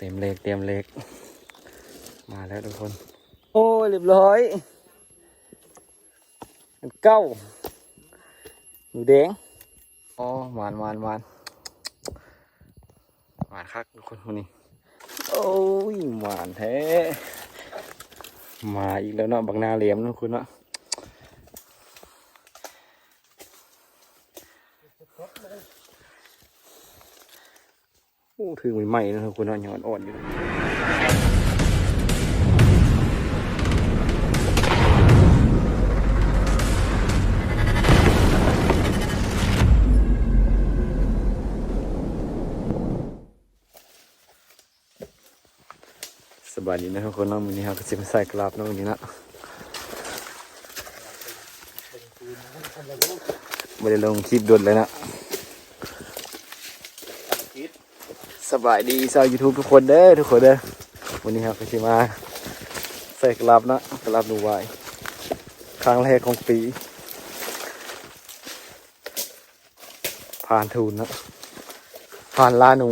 เต็มเล็กเต็มเล็ก มาแล้วทุกคน โอ้ยเรียบร้อยอันเก้าหนูแดงอ๋อหวานหวานหวานหวานคักทุกคนคนนี้ โอ้ยหวานแท้ มาอีกแล้วเนาะบางนาเหลี่ยมเนาะคุณเนาะ โอ้ถือใหม่ๆนะครับคุณนาะยังอ่อนๆอยู่สบายดีนะครับคนเนาะวันนี้เราก็จะมาใส่กลับเนาะวันนี้นะไม่ได้ลงคลิปด่วนเลยนะ สบายดีชาวยูทูบทุกคนเด้อทุกคนเด้อวันนี้ครับก็จะมาใส่กลับนะกลับดูไว้ครั้งแรกของปี ผ่านทูนนะ ผ่านลาหนู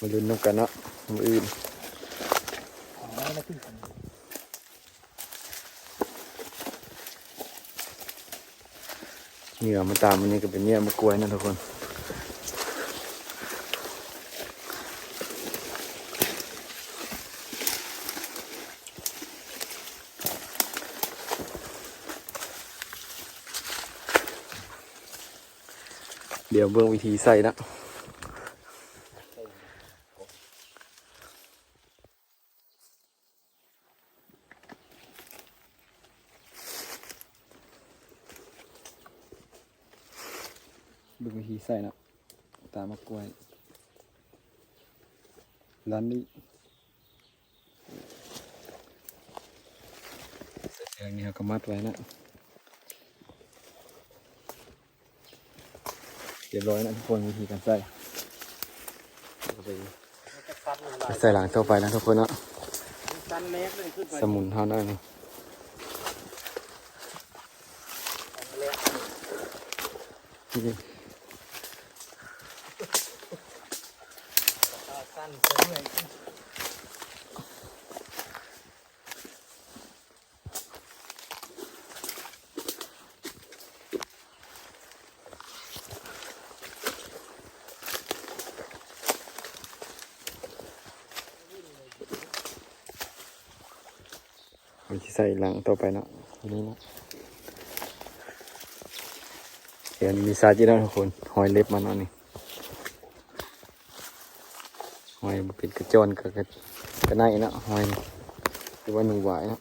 มาลุ้นน้ำกันนะมืออื่น เหงื่อมาตามมันนี่ก็เป็นเหงื่อมะกรวยนะทุกคนเดี๋ยวเบื้องวิธีใส่นะเบื้องวิธีใส่นะตามมะ กรวยร้านนี้ใส่แทงนี่เขาก็มัดไว้นะเรียบร้อยนะทุกคนวิธีการใส่ใส่หลังต่อไปนะทุกคนเนาะสั้นเล็กเลยขึ้นไปสมุนเท่านั้นเองนี่ นเรื่อยมันจะใส่หลังต่อไปเนาะทีนี้เนาะเดี๋ยวมีซาจิแล้วทุกคนหอยเล็บมันเนาะนี่หอยมัน เป็นกระจอนกับกระกระไนนะหอยหรือว่าหนูหวายนะ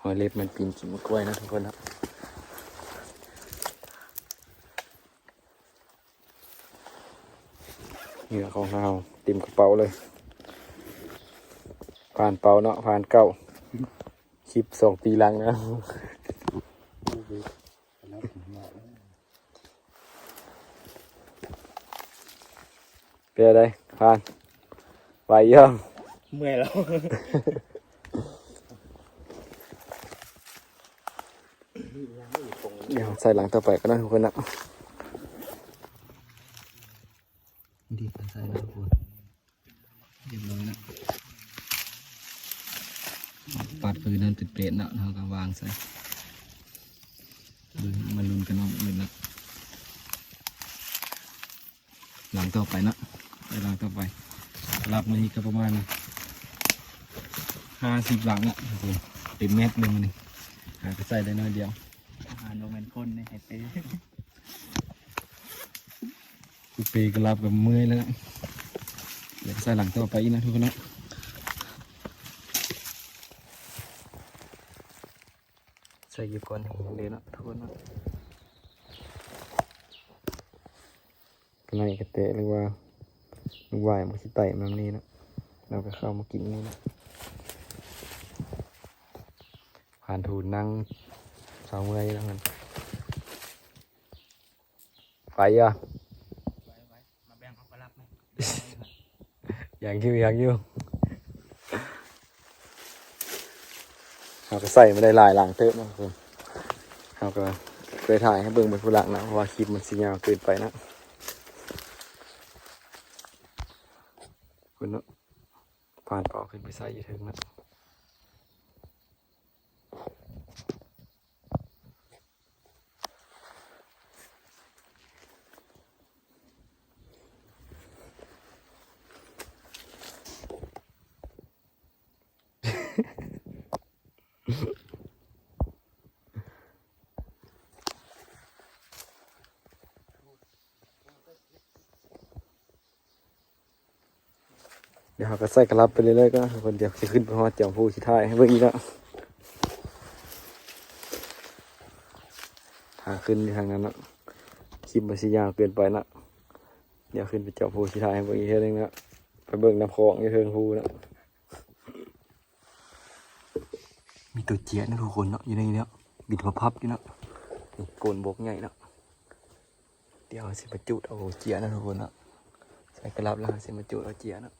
หอยเล็บมันปีนกินมะกล้วยนะทุกคนนะเหงื่อของเราเต็มกระเป๋าเลย ผ่านเป่าเนาะผ่านเก้าคลิปสองปีหลังนะเป็น อะไรผ่านไหวยังเมื่อยแล้ว เดี๋ยวใส่หลังต่อไปก็ได้ทุกคนนะดีการใส่นะทุกคนเรียบร้อยนะปัดปืนนั่นติดเปรตเนาะเราก็วางใส่ลุ้นมาลุ้นกันเอาอื่นนะหลังต่อไปเนาะ ไปหลังต่อไปรับมานี่ก็ประมาณห้าสิบหลังอะโอ้โหเต็มเม็ดเลยมันนี่หาไปใส่ได้น้อยเดียวอาหารโนแมนคนในไฮเต้กูปีกรับกับเมื่อยแล้วนะเดี๋ยวใส่หลังต่อไปอีกนะทุกคนนะใส่หยิบก่อนเดี๋ยวนะทุกคนนะกระไนกระเตะหรือว่าลูก วายมันสิไต่มันนี่นะเราก็เข้ามากินนี่นะผ่านถูนั่งสาวเมื่อยแล้วมันไปอะไว้ไว้มาแบ่งเขาก็รับไหมอย่างอยู่อย่างอยู่เราก็ใส่ไม่ได้หลายหลังเติมนะทุกคนเราก็เคยถ่ายให้เบิ่งเป็นผู้หลังนะเพราะว่าคลิปมันสียาวเกินไปนะคุณเนาะ ผ่านเกาะขึ้นไปใส่อยี่ถึงนะ เราก็ใส่กระลับไปเรื่อยๆก็คนเดียวจะขึ้นไปฮอดเจียวผู้ชิท้ายให้เบิ่งอีกแล้วทางขึ้นทางนั้นนะคลิปมันสิยาวเกินไปนะเดี๋ยวขึ้นไปเจียวผู้ชิท้ายให้เบิ่งอีกเท่านึงนะไปเบิ่งน้ำคลองยู่เทิงผู้นะมีตัวเจี๊ยนะทุกคนเนาะอยู่ในนี้เนาะบิดมาพับอยู่นะนี่โกนบกใหญ่นะเดี๋ยวสิมาจุดเอาเจี๊ยนะทุกคนเนาะใส่กระลับแล้วสิมาจุดเอาเจี๊ยเนะ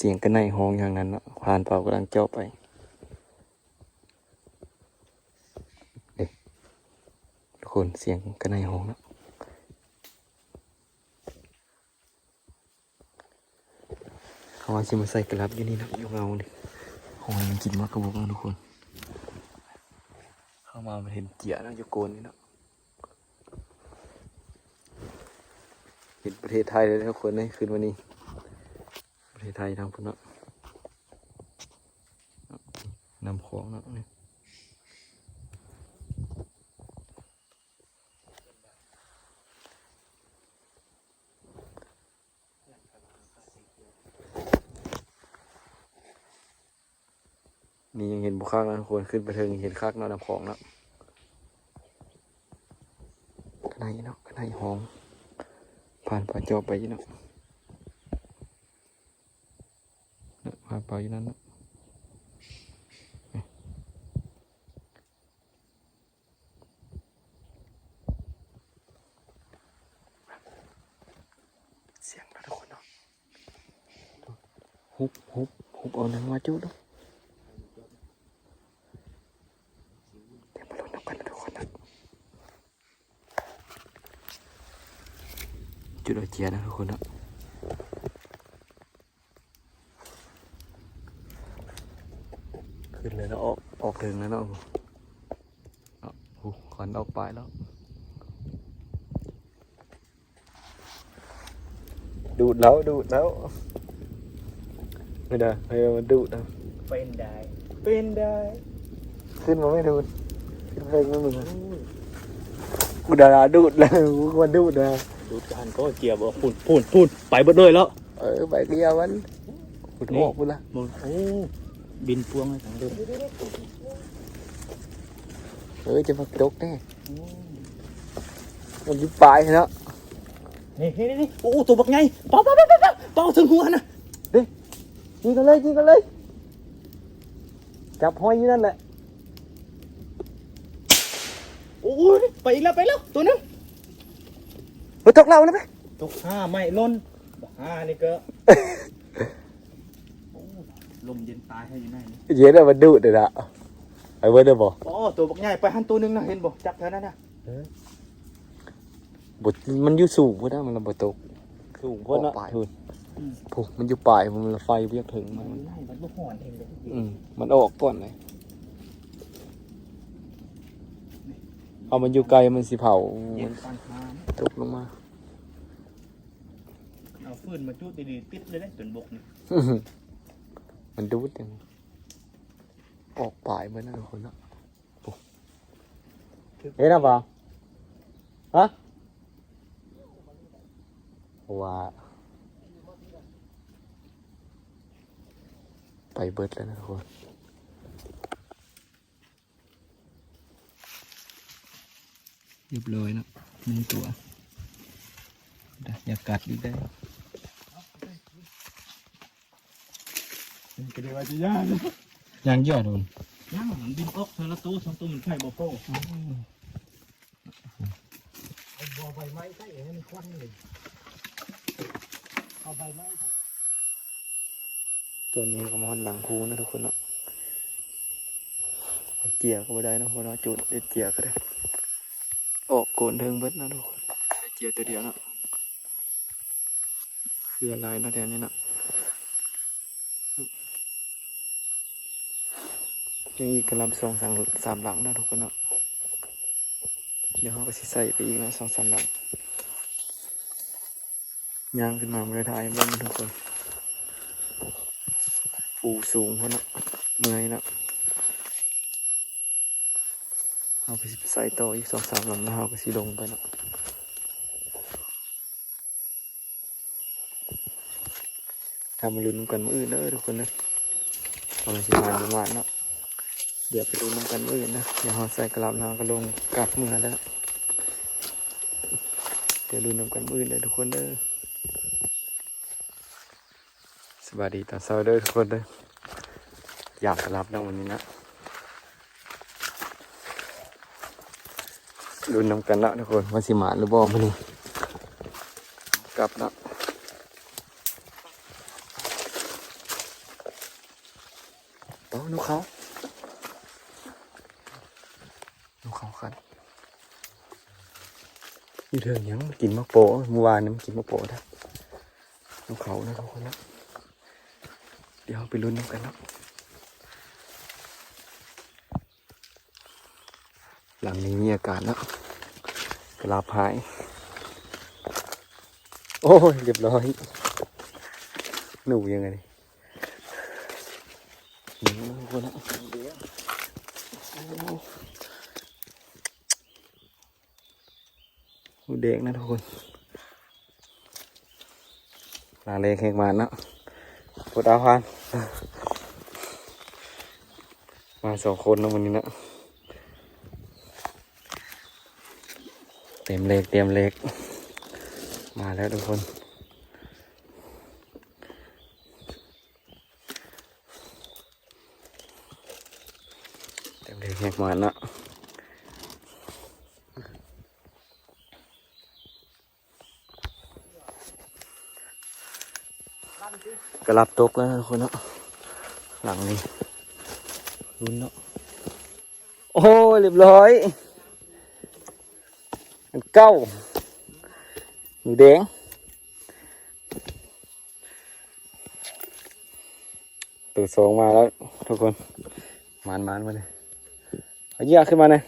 เสียงกระไนห้องอย่างนั้นเนาะผ่านเป่ากำลังเจาะไปเด็กทุกคนเสียงกระไนห้องเนาะเขาว่าจะมาใส่กระลับอยู่นี่นะอยู่เงานี่ห้องมันกินมากกระบอกนาะทุกคน เข้ามามันเห็นเจียนาะอยู่โกนนี่เนาะเห็นประเทศไทยเลยทุกคนในคืนวันนี้ ไทยทางพุ่นเนาะนำของเนาะนี่นี่ยังเห็นบุคคลนะทุกคนขึ้นไปเทิงเห็นคักเนาะนำของเนาะข้างในเนาะข้างในห้อง ผ่านป่าจอไปเนาะ เนี่ยพาไปอยู่นั่นนะนี่เสียงนะทุกคนเนาะฮุบฮุบฮุบเอาหนังมาจุดดูเดี๋ยวมาลุ้นน้ำกันนะทุกคนนะจุดเอาเจียนะทุกคนเนาะ ขึ้นเลยแล้วออกออก ถึงแล้วเนาะเอาโอ้โหควันออกไปแล้ว ดูดแล้วดูดแล้วไม่ได้ไม่ได้มันดูดนะเป็นได้ เป็นได้ ขึ้นมาไม่ดูดขึ้นไปไม่มึงอะกูดาราดูดแล้วกูมันดูดนะดูจานก็เจียบว่าพูนพูนพูนไปเบิดเลยแล้ว เออใบเดียวมันกูออกกูละมึงโอ้บินพวงเลยทั้งเดือน เออจะมาจกแน่มันอยุบปลายเนาะนี่นี่นี่โอ้ตัวบักไงเป่าเป่าเป่าเป่าเป่าถึงหัวนะยิงกันเลยยิงกันเลย จับห้อยอยู่นั่นแหละโอ้ยไปอีกแล้วไปแล้วตัวนึงเฮ้ยตกเราแล้วไหมตกห้าไม่ล้นบักห้านี่ก็โอ้ลมเย็นตายให้อยู่ไหนนี่เย็นอะมันดูดเลยนะ ไอ้เบิร์ดเดอร์บอกโอ้ตัวบักใหญ่ไปหันตัวหนึงนะเห็นบ่จับเท่านั้นนะบทมันอยู่สูงพวกนั้นมันระเบิดตกสูงพวกปลายทุนผูมันอยู่ปลายมันละไฟเรียกถึงมันมันไล่มันลูกหอนเองเลยอืมมันออกก่อนเลยเอามันอยู่ไกลมันสิเผาเย็มันนปานหาตกลงมา เอาฟืนมาจุดดีๆติดเลยเลยจนบกนี่ มันดูดอย่าง ออกปลายเหมือนนั่นคนละโอ้เฮ้ยนะบ่าวฮะว่าไปเบิดแล้วนะทุกคนเรียบร้อยนะหนึ่งตัวอย่ากัดอีกได้ก็ดีว่าจะย่าง ยังยอดโดนย่างมันบินออกเธอละตัวสองตัวมันไข่บ่โป้บ่ใบไม้ใส่ให้มันควันเลยเอาใบไม้ตัวนี้ก็มอนหลังคูนะทุกคนเนาะเจียก็บ่ได้เนาะทุกคนเนาะจุดเจียก็ได้ออกโกนเทิงเบิดนะทุกคนได้เจียตัวเดียวเนาะคืออะไรเนาะแถวนี้เนาะ ยังอีกกระลำสองสามสามหลังนะทุกคนเนาะเดี๋ยวเขาก็สิใส่ไปอีกนะสองสามหลังย่างขึ้นมาเมื่อไทยบ้างทุกคนปูสูงเขาเนาะเมื่อยเนาะเอาไปใส่ต่ออีกสองสามหลำนะเอาก็สิลงไปเนาะทำมาลุ้นกันมืออื่นเด้อทุกคนนะทำมาสิมาประมาณเนาะ เดี๋ยวไปลุ้นนำกันอื่นนะ เดี๋ยวเราใส่กระลำเราก็ลงกลับมือแล้ว เดี๋ยวลุ้นนำกันอื่นเด้อทุกคนเด้อ สวัสดีตอนเช้าเด้อทุกคนเด้อ อยากจะรับนะวันนี้นะรุนนำกันแล้วทุกคนว่าสิมาหรือบ่มานี่กลับแล้วโอ้นกเขานกเขาคันอยู่ เถิงยังกินมะโปะเมื่อวานนี่มันกินมะโปะนะนกเขานะทุกคนนะเดี๋ยวไปลุ้นกันแล้วหลังนี้มีอากาศแล้วกระลาพาย โอ้ยเรียบร้อย หนูยังไงดิหนูคนละ หนูเด็กนะทุกคนลาเลแข่งมาเนาะปวดเอาพันมาสองคนนะวันนี้เนาะเต็มเล็กเต็มเล็กมาแล้วทุกคนเต็มเล็กแหกมานะ กระลับตกแล้วนะทุกคนเนาะหลังนี้รุนเนาะโอ้เรียบร้อยเก้าหนูแดงตัวสองมาแล้วทุกคนมานมานมาเลยเอาเยื่อขึ้นมาเลย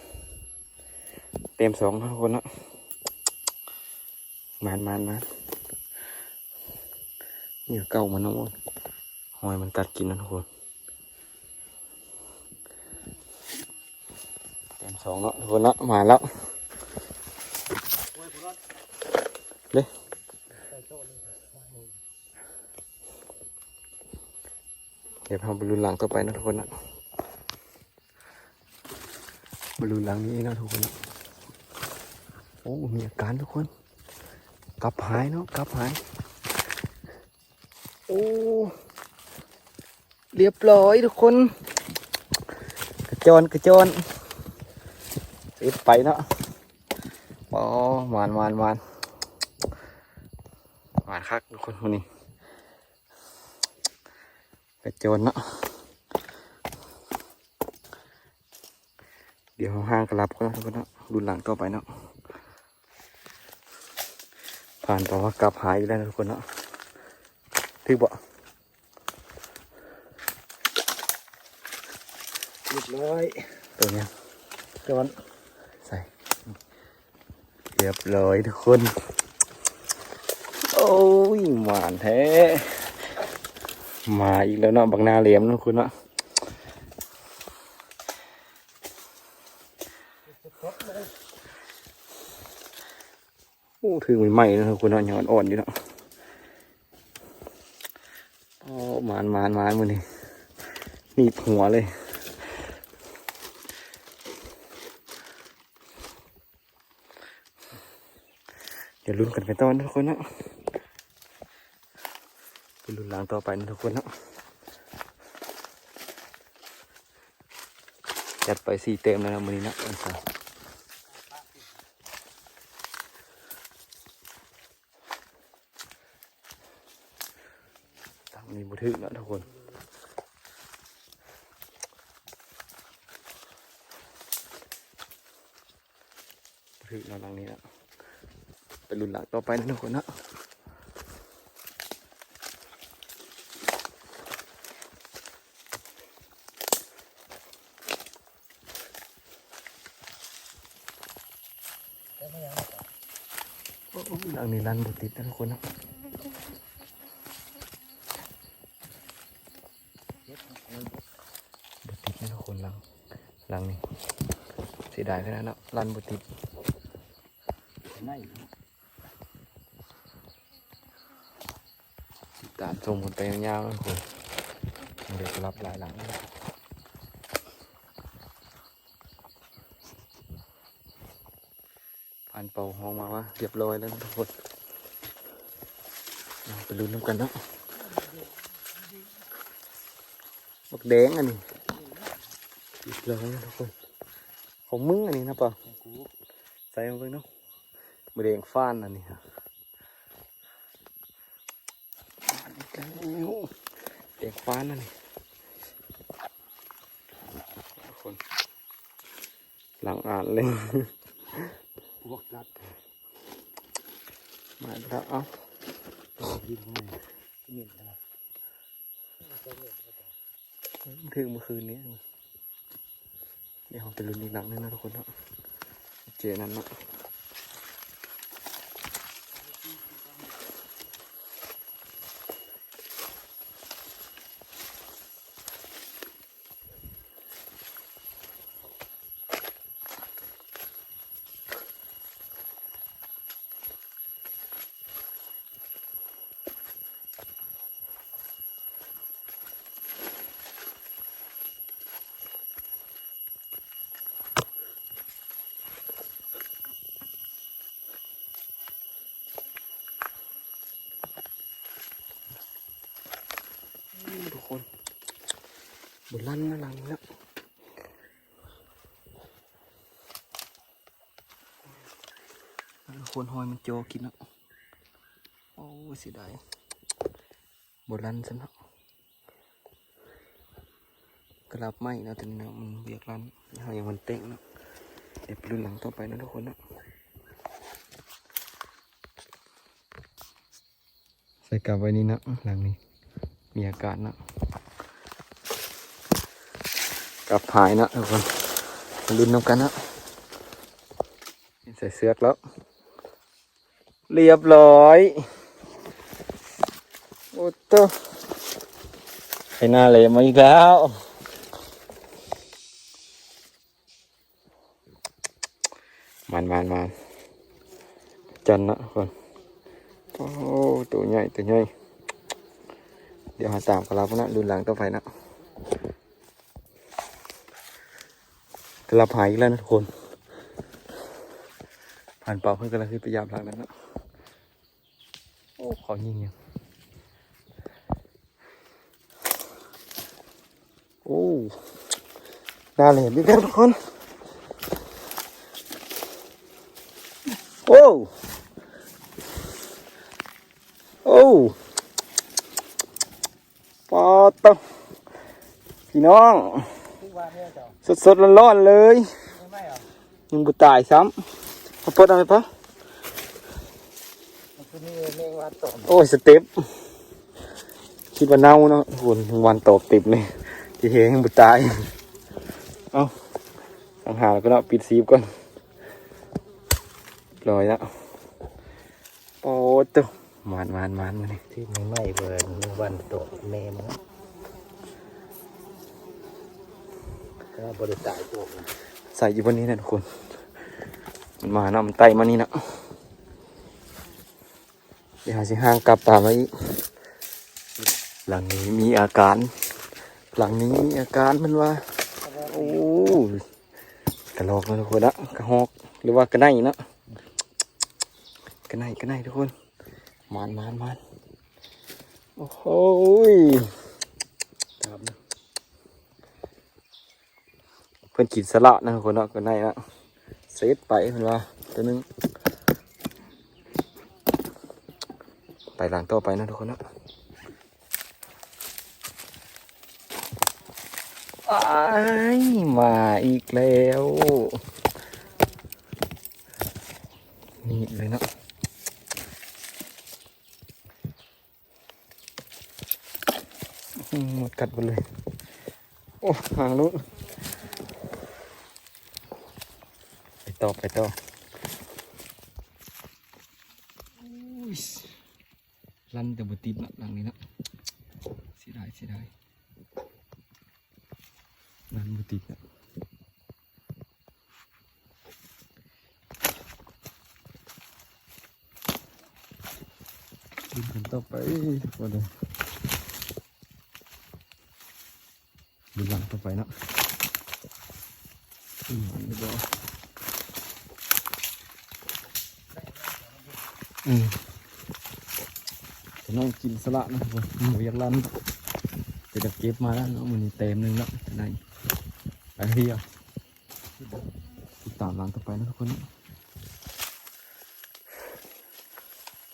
เต็มสองทุกคนนะมานมานมาน เหยื่อเก้ามันน้องหอยมันกัดกินนะทุกคนเต็มสองแล้วทุกคนนะมาแล้วเด้เดี๋ยวพาบอลลูนหลังต่อไปนะทุกคนนะบอลลูนหลังนี้นะทุกคนนะโอ้มีอาการทุกคน กลับหายเนาะกลับหาย โอ้เรียบร้อยทุกคน กระจรกระจรเอ็ดไปเนาะอ๋อหวานหวานหวานหวานคักทุกคนวันนี้กระจนเนาะเดี๋ยวห้างกระลับก็แล้วทุกคนเนาะรุนหลังต่อไปเนาะผ่านต่อว่ากลับหายแล้วทุกคนเนาะ ถึกบ่เรียบร้อยตัวเนี้ยจอนใส่ เรียบร้อยทุกคน โอ้ยหวานแท้ มาอีกแล้วเนาะบางนาเหลี่ยมนะคุณเนาะโอ้ถือใหม่ๆนะคุณเนาะยังอ่อนๆอยู่เนาะโอ้ มานมานมานมือนี่หนีบหัวเลยเดี๋ยวลุ้นกันไปตอนะทุกคนเนาะไปลุ้นหลังต่อไปนะทุกคนเนาะจัดไปสี่เต็มแล้วนะมือนี้นะอันสา ถึงนะทุกคนถึงนะหลังนี้นะเป็นรุ่นหลังต่อไปนะทุกคนนะหลังนี้รันบุติดนะทุกคนนะ สียดายแค่นั้นนะรันบุติดตามชมกันไปยาวๆนะคุณเดี๋ยวรับหลายหลังนะผ่านเป่าห้องมาว่าเรียบร้อยแล้วทุกคนไปลุ้นกันเนาะบักแดงอันนี้เรียบร้อยแล้วทุกคน ของมึงอันนี้นะเปล่าใส่ลงไปเนาะบักแดงฟ้านอันนี้ฮะเด็กฟ้านั่นนี่คนหลังอ่านเลยพวกรัดมาแล้วเอ้ายิงไงเงียบนะถึงเมื่อคืนนี้ เดี๋ยวเราไปลุ้นอีกหลังนึงนะทุกคนเนาะเจนั้นเนาะนี่ทุกคน บนลั่นนะลังนี้นะคนหอยมันโจกินแล้วโอ้เสียดายบนลั่นซะเนาะกระลับไหมนะแต่นี่เนาะมันเบียกลั่นเอาอย่างมันเต็งเนาะเดี๋ยวรุ่นหลังต่อไปนะทุกคนเนาะใส่กลับไว้นี่นะหลังนี้มีอาการนะ กับหายนะทุกคนมาลุ้นน้ำกันนะใส่เสื้อแล้ว เรียบร้อย โอ้โตไอ้หน้าเลยมาอีกแล้วมันมันมันจันนะคนโอ้ตัวใหญ่ตัวใหญ่เดี๋ยวหาตามกับเราพวกนั้นรุนหลังต่อไปนะ กระหายอีกแล้วนะทุกคน ผ่านเป่าเพื่อนกำลังขึ้นไปยามหลังนั้นนะโอ้ขอยิงยังโอ้น่าเหลยดีแล้วทุกคน โอ้โอ้ปอตอพี่น้อง สดสดร้อนร้อนๆเลยไม่ไม่เหรอยังบุตายซ้ำพอเปิดเอาไหมปะมันคือนี่เมงวัดต่อโอ้ยสเต็ปคิดว่าเน่าเนาะโหวันตอบติบเลยที่เฮยังบุตาย เอาต้องหาแล้วก็เนาะปิดซีฟก่อนลอยแล้วโอ้ตัวมานมานมานมานี่ที่ไม่ไม่เบิร์นเมงวันต่อแม่มัน บริจาคพวกใส่อยู่บนนี้นะทุกคนมันมานาะมันไตมานี่นะเดี๋ยวหาสิห้างกลับตามมาอีกหลังนี้มีอาการ หลังนี้มีอาการมันว่า โอ้กระลอกนะทุกคนละกระหอกหรือว่ากระไนนะกระไนกระไนทุกคนมานมานมานโอ้โหย ตามนะ เพิ่นกินสละนะคนเนาะกระไนนะเซตไปเพิ่นว่าตัวนึงไปหลังต่อไปนะทุกคนนะอ้มาอีกแล้วนี่เลยเนาะหมดกัดหมดเลย โอ้หางลุ้น ไปต่อไปต่ออุ้ยลั่นแต่บติดเนาะหลังนี้เนาะเสียดายเสียดายลั่นบติดเนาะดินกันต่อไปทุกคนเลยดินหลังต่อไปเนาะอืมอันนี้ อืมจะน้องกินสละนะทุกคนหมูอยากลันจะจะเก็บมาแล้วเนาะมันเต็มหนึงแล้วข้างในไปเที่ยวติดตามหลังต่อไปนะทุกคนเนาะ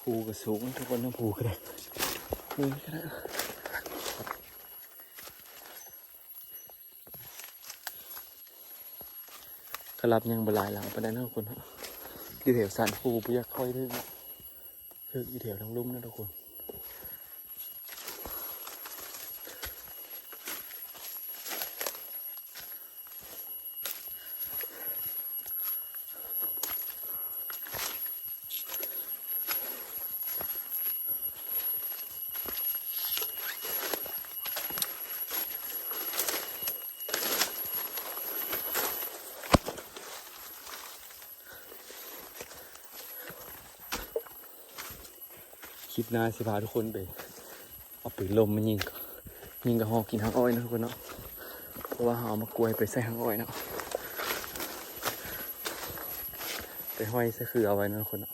ภูก็สูงทุกคนต้องภูก็ได้นี่ก็ได้กระลับยังบหลายหลังไปได้นะทุกคนฮะอยู่แถวสันภูพยาค่อยถึงนะคืออยู่แถวทั้งลุ่มนะทุกคน ปหน้าสิพาทุกคนไปเอาปืนลมมายิงยิงกระหอกินหางอ้อยนะทุกคนเนาะเพราะว่าหาเอามากลวยไปใส่หางอ้อยเนาะไปห้อยใส่คือเอาไว้นะทุกคนเนาะ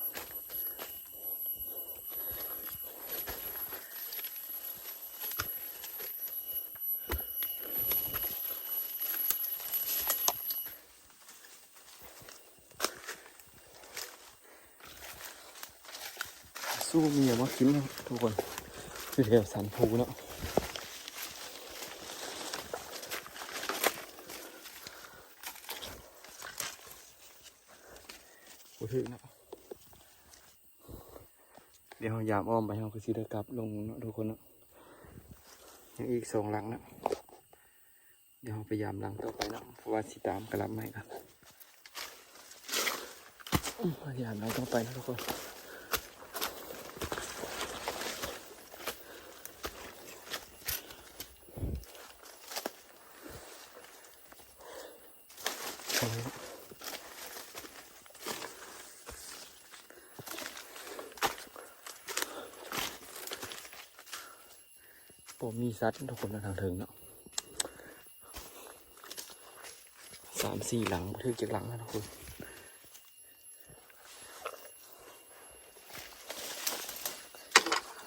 สู้เมียมา กินทุกคนคือแถวสันภูเนาะโอ้ถึงเนะเดี๋ยวยามอ้อมไปเราก็สิได้กลับลงเนาะทุกคนเนาะยังอีกสองหลังเนาะเดี๋ยวเรายามหลังต่อไปเนาะเพราะว่าสิตามกระลับไม่กันอืมยามหลังต่อไปนะทุกคน ซัดทุกคนทางถึงเนาะสามสี่หลังถึงจากหลังนะทุกคน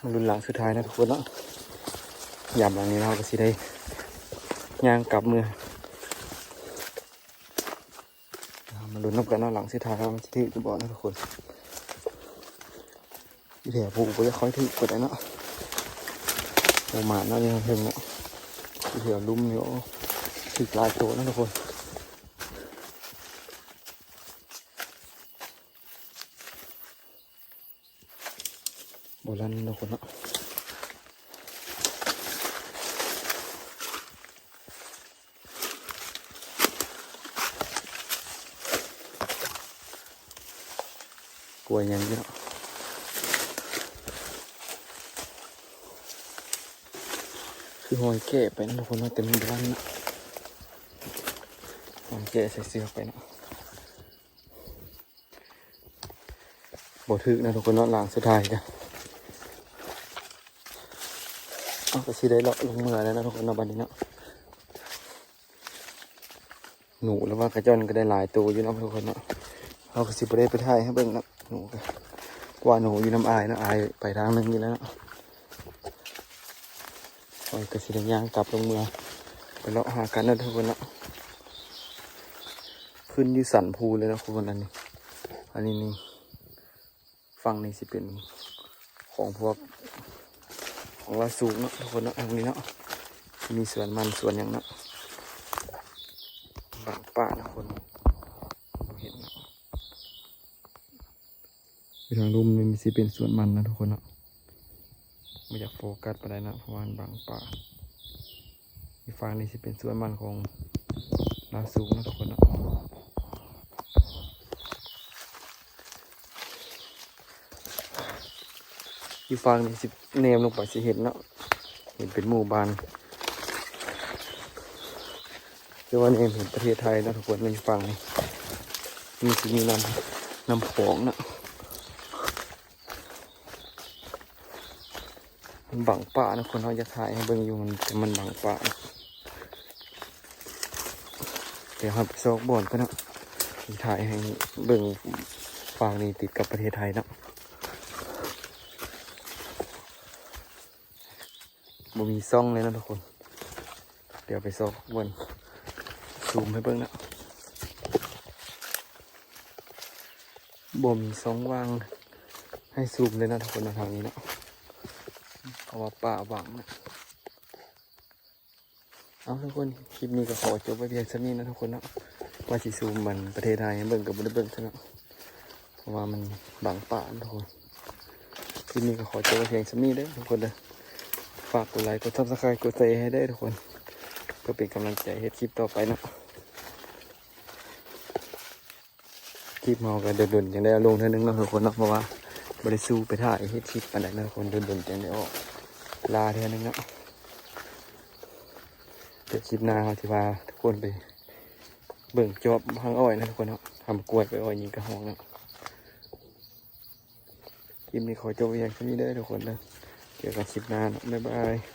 มันรุนหลังสุดท้ายนะทุกคนเนาะยามหลังนี้เราก็สิได้ย่างกลับมือมาลุ้นนับกันเนาะหลังสุดท้ายเราจะถึงจะบอกนะทุกคนที่แถวผูกก็จะค่อยถึงกดได้เนาะ โอ้หมาน่าจะเพิ่งเนาะเดี๋ยวลุ่มเดี๋ยวถึกหลายตัวนะทุกคนโบราณทุกคนเนาะกลัวยังเนาะ คือ หอยแก่ไปนะทุกคนเต็มบ้านนะหอยแก่ใส่เสื้อไปนะบทึกนะทุกคนเนาะหลังสุดท้ายจ้ะเอาก็สิได้เลาะลงเมือแล้วนะทุกคนเนาะบัดนี้เนาะหนูแล้วว่ากระจอนก็ได้หลายตัวอยู่นะทุกคนเนาะเราก็สิบได้ไปถ่ายให้เบิ่งนะหนูก็กว่าหนูอยู่น้ำอายนะอายไปทางนึงอยู่แล้วเนาะ อ้ยกระสิได้ย่างกลับลงเมืองไปเลาะหากันนะทุกคนเนาะขึ้นยี่สันภูเลยนะทุกคนอันนี้ อันนี้นี่ฝั่งนี้สิเป็นของพวกของเราสูงเนาะทุกคนเนาะอันนี้เนาะมีสวนมันสวนอย่างเนาะบางป่านะคนเห็นเนาะทางลุ่มนี่มีสิเป็นสวนมันนะทุกคนเนาะ ไม่อยากโฟกัสไปได้นะเพราะว่าบังป่าอีกฝั่งนี้สิเป็นสวนมันของลาสูงนะทุกคนนะอีกฝั่งนี้สิเนมลงไปสิเห็นเนาะเห็นเป็นหมู่บ้านเรียกว่าเนมเห็นประเทศไทยนะทุกคนในฝั่งนี้มีสิมีน้ำน้ำโขงนะ มัน บังป่านะคนเขาจะถ่ายให้เบิ่งอยู่มันแต่มันบังป่านะเดี๋ยวเราไปโซกบ่อนก็นะถ่ายให้เบิ่งฝั่งนี้ติดกับประเทศไทยนะบ่มีซ่องเลยนะทุกคน เดี๋ยวไปโซกบ่อนซูมให้เบิ่งนะบ่มีซ่องวางให้ซูมเลยนะทุกคนในทางนี้นะ ว่าป่าหวังนะเอาทุกคนคลิปนี้ก็ขอจบไปเพียงเท่านี้นะทุกคนเนาะว่าสิซูมมันประเทศไทยให้เบิ่งกับบได้เบิ่งเท่านั้นเพราะว่ามันบังป่าทุกคนคลิปนี้ก็ขอจบไปเพียงเท่านี้เด้อทุกคนเด้อฝากกดไลค์กดซับสไครต์กดใจให้ได้ทุกคนเพื่อเป็นกำลังใจให้คลิปต่อไปเนาะคลิปเมากันเดินๆยังได้เอาลงเท่านึงเนาะทุกคนเนาะเพราะว่าบริสูไปถ่ายเฮ็ดคลิปปันไดนะคนเดินเดินจังได้ออก ลาเท่านึงเนาะเดี๋ยวคลิปหน้าที่ว่าทุกคนไป เบิ่งจอบพังอ้อยนะทุกคนเนาะทำกล้วยไปอ้อยยิงกระหองเนาะคลิปนี้ขอจบไว้อย่างเท่านี้ได้ทุกคนนะเจอกันคลิปหน้าเนาะบ๊ายบาย